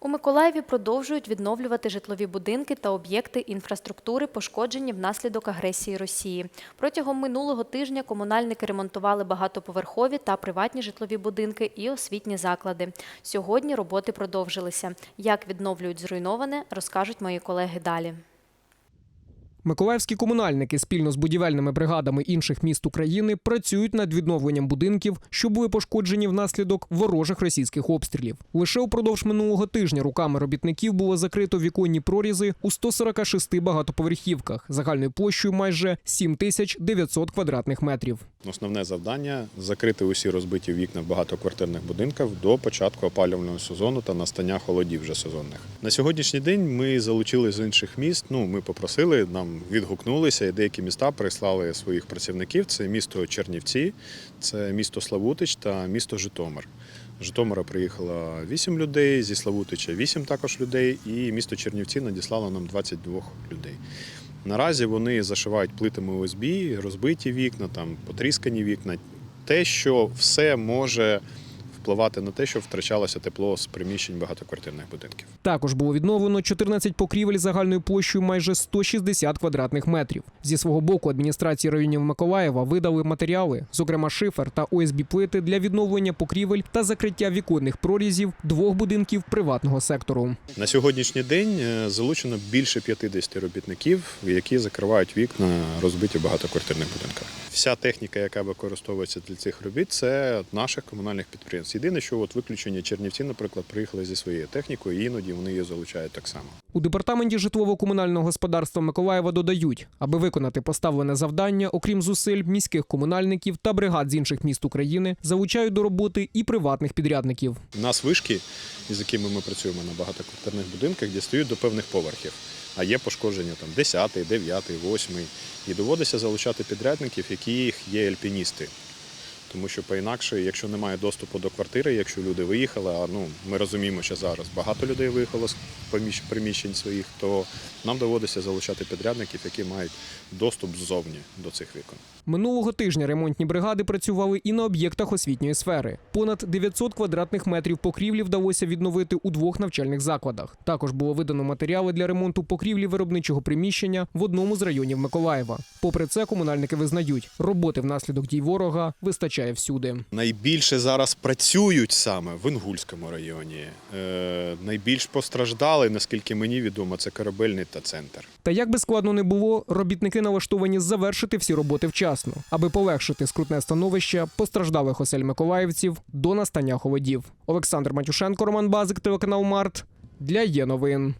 У Миколаєві продовжують відновлювати житлові будинки та об'єкти інфраструктури, пошкоджені внаслідок агресії Росії. Протягом минулого тижня комунальники ремонтували багатоповерхові та приватні житлові будинки і освітні заклади. Сьогодні роботи продовжилися. Як відновлюють зруйноване, розкажуть мої колеги далі. Миколаївські комунальники спільно з будівельними бригадами інших міст України працюють над відновленням будинків, що були пошкоджені внаслідок ворожих російських обстрілів. Лише упродовж минулого тижня руками робітників було закрито віконні прорізи у 146 багатоповерхівках загальною площею майже 7900 квадратних метрів. Основне завдання закрити усі розбиті вікна в багатоквартирних будинках до початку опалювального сезону та настання холодів вже сезонних. На сьогоднішній день ми залучили з інших міст. Ну ми попросили, нам відгукнулися, і деякі міста прислали своїх працівників. Це місто Чернівці, це місто Славутич та місто Житомир. Житомира приїхало 8 людей, зі Славутича 8 також людей, і місто Чернівці надіслало нам 22 людей. Наразі вони зашивають плитами ОСБ, розбиті вікна, там потріскані вікна. Те, що все може впливати на те, що втрачалося тепло з приміщень багатоквартирних будинків. Також було відновлено 14 покрівель загальною площею майже 160 квадратних метрів. Зі свого боку адміністрації районів Миколаєва видали матеріали, зокрема шифер та ОСБ плити для відновлення покрівель та закриття віконних прорізів двох будинків приватного сектору. На сьогоднішній день е, залучено більше 50 робітників, які закривають вікна розбиті в багатоквартирних будинках. Вся техніка, яка використовується для цих робіт, це наших комунальних підприємств. Єдине, що от виключення Чернівці, наприклад, приїхали зі своєю технікою, і іноді вони її залучають так само. У департаменті житлово-комунального господарства Миколаєва додають, аби виконати поставлене завдання, окрім зусиль міських комунальників та бригад з інших міст України, залучають до роботи і приватних підрядників. У нас вишки, з якими ми працюємо на багатоквартирних будинках, дістають до певних поверхів. А є пошкодження там 10, 9, 8. І доводиться залучати підрядників, які є альпіністи. Тому що по-інакше, якщо немає доступу до квартири, якщо люди виїхали, а ну ми розуміємо, що зараз багато людей виїхало з приміщень своїх, то нам доводиться залучати підрядників, які мають доступ ззовні до цих вікон. Минулого тижня ремонтні бригади працювали і на об'єктах освітньої сфери. Понад 900 квадратних метрів покрівлі вдалося відновити у двох навчальних закладах. Також було видано матеріали для ремонту покрівлі виробничого приміщення в одному з районів Миколаєва. Попри це, комунальники визнають, роботи внаслідок дій ворога вистачає всюди. Найбільше зараз працюють саме в Інгульському районі. Е, найбільш постраждали, наскільки мені відомо, це корабельний та центр. Та як би складно не було, робітники налаштовані завершити всі роботи вчасно, аби полегшити скрутне становище постраждалих осель миколаївців до настання холодів. Олександр Матюшенко, Роман Базик, телеканал Март для є новин.